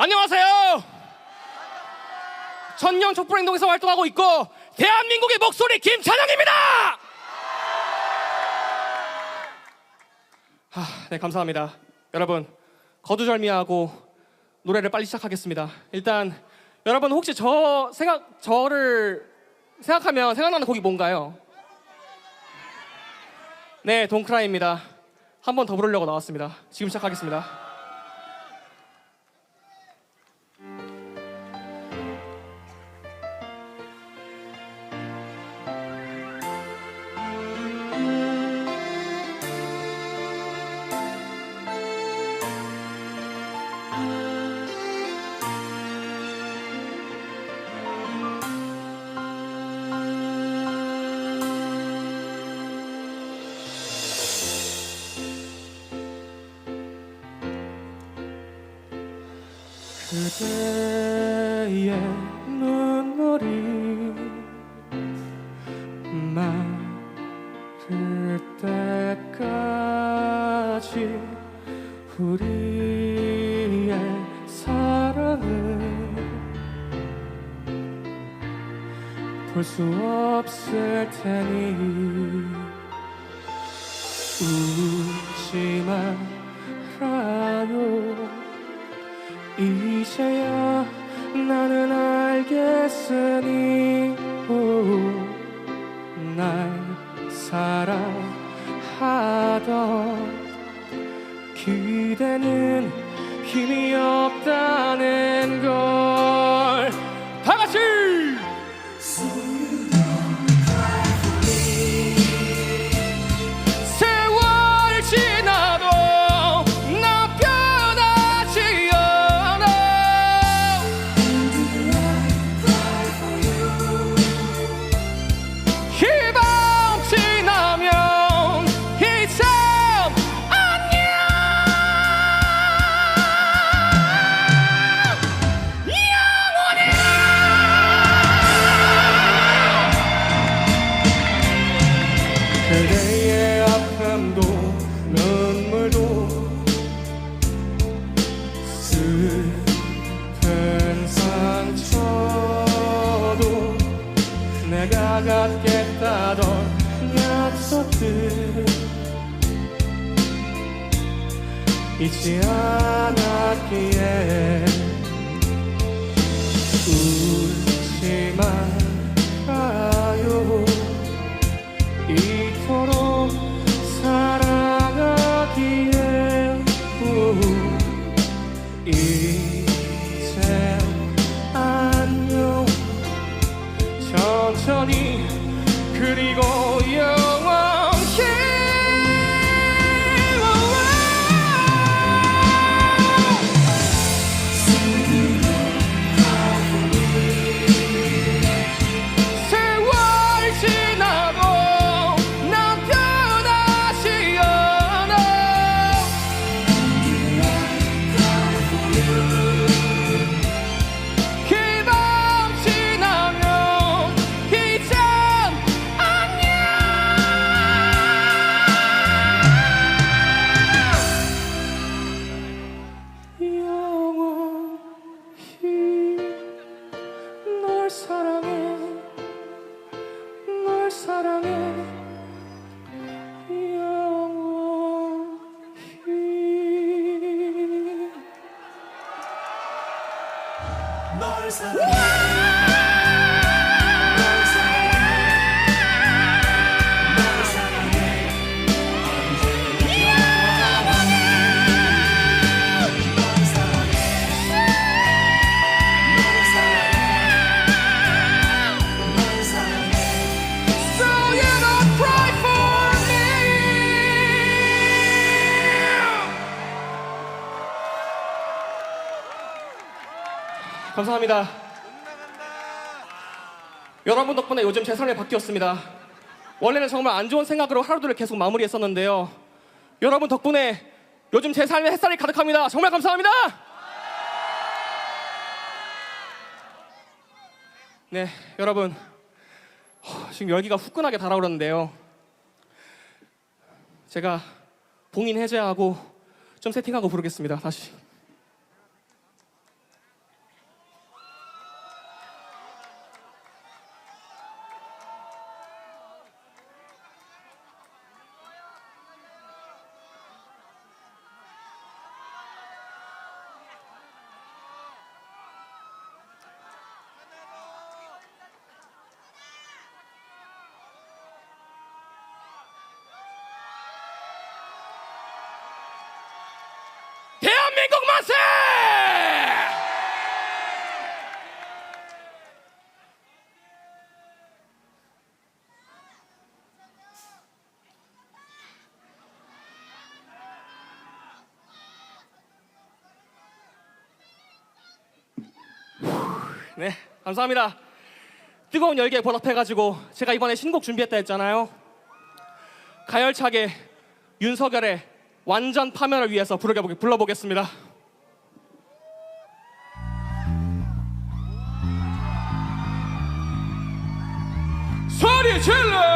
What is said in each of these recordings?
안녕하세요. 천년 촛불행동에서 활동하고 있고 대한민국의 목소리 김찬영입니다. 하, 네 감사합니다. 여러분 거두절미하고 노래를 빨리 시작하겠습니다. 일단 여러분 혹시 저 생각 저를 생각하면 생각나는 곡이 뭔가요? 네 동크라입니다. 한 번 더 부르려고 나왔습니다. 지금 시작하겠습니다. 그대의 눈물이 마를 때까지 우리의 사랑을 볼 수 없을 테니 웃지 말아요 이제야 나는 알겠으니 오, 날 사랑하던 그대는 힘이 없다 그대의 아픔도 눈물도 슬픈 상처도 내가 갖겠다던 약속들 잊지 않았기에 이 stars 감사합니다. 여러분 덕분에 요즘 제 삶이 바뀌었습니다. 원래는 정말 안 좋은 생각으로 하루들을 계속 마무리했었는데요. 여러분 덕분에 요즘 제 삶에 햇살이 가득합니다. 정말 감사합니다! 네 여러분. 허, 지금 열기가 후끈하게 달아오르는데요. 제가 봉인 해제하고 좀 세팅하고 부르겠습니다. 다시. 대한민국 만세! 네, 감사합니다. 뜨거운 열기에 보답해가지고 제가 이번에 신곡 준비했다 했잖아요. 가열차게 윤석열의 완전 파면을 위해서 부르게 불러보겠습니다. 소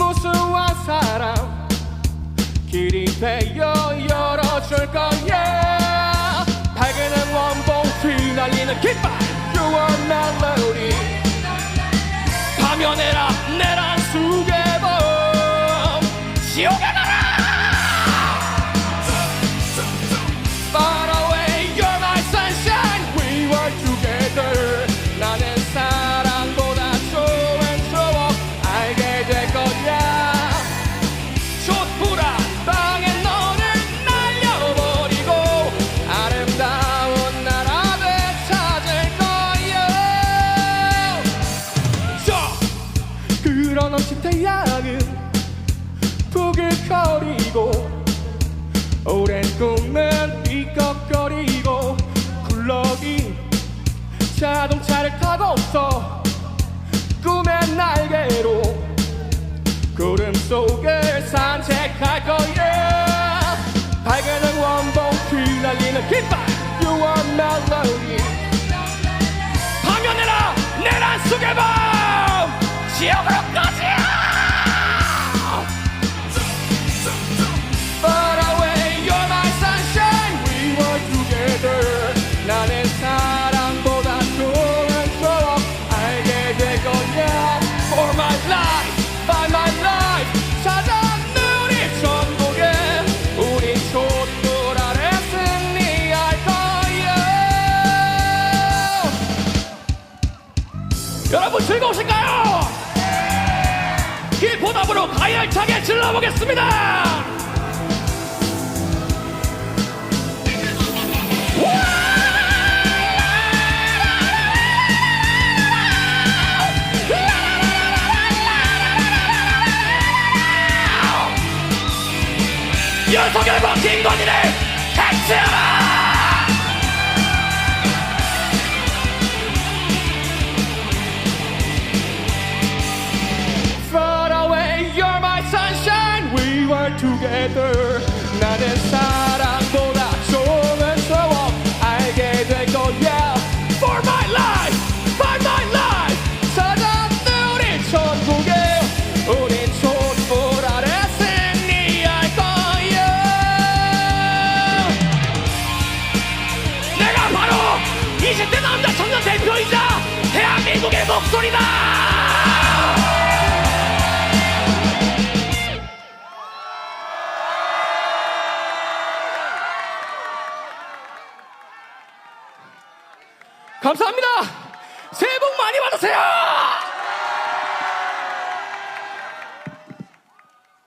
무수한 사람 길이 되어 열어줄 거야. 밝은 원봉 휘날리는 깃발. Your melody 파면해라 내란 수개범 지옥의 자동차를 타고서 꿈의 날개로 구름 속을 산책할 거야. 밝은 원봉 휘날리는 깃발 You are melody 파면해라 내란 속의 밤! 지옥으로 질러보겠습니다. 윤석열 과 김건희를 감사합니다. 새해 복 많이 받으세요.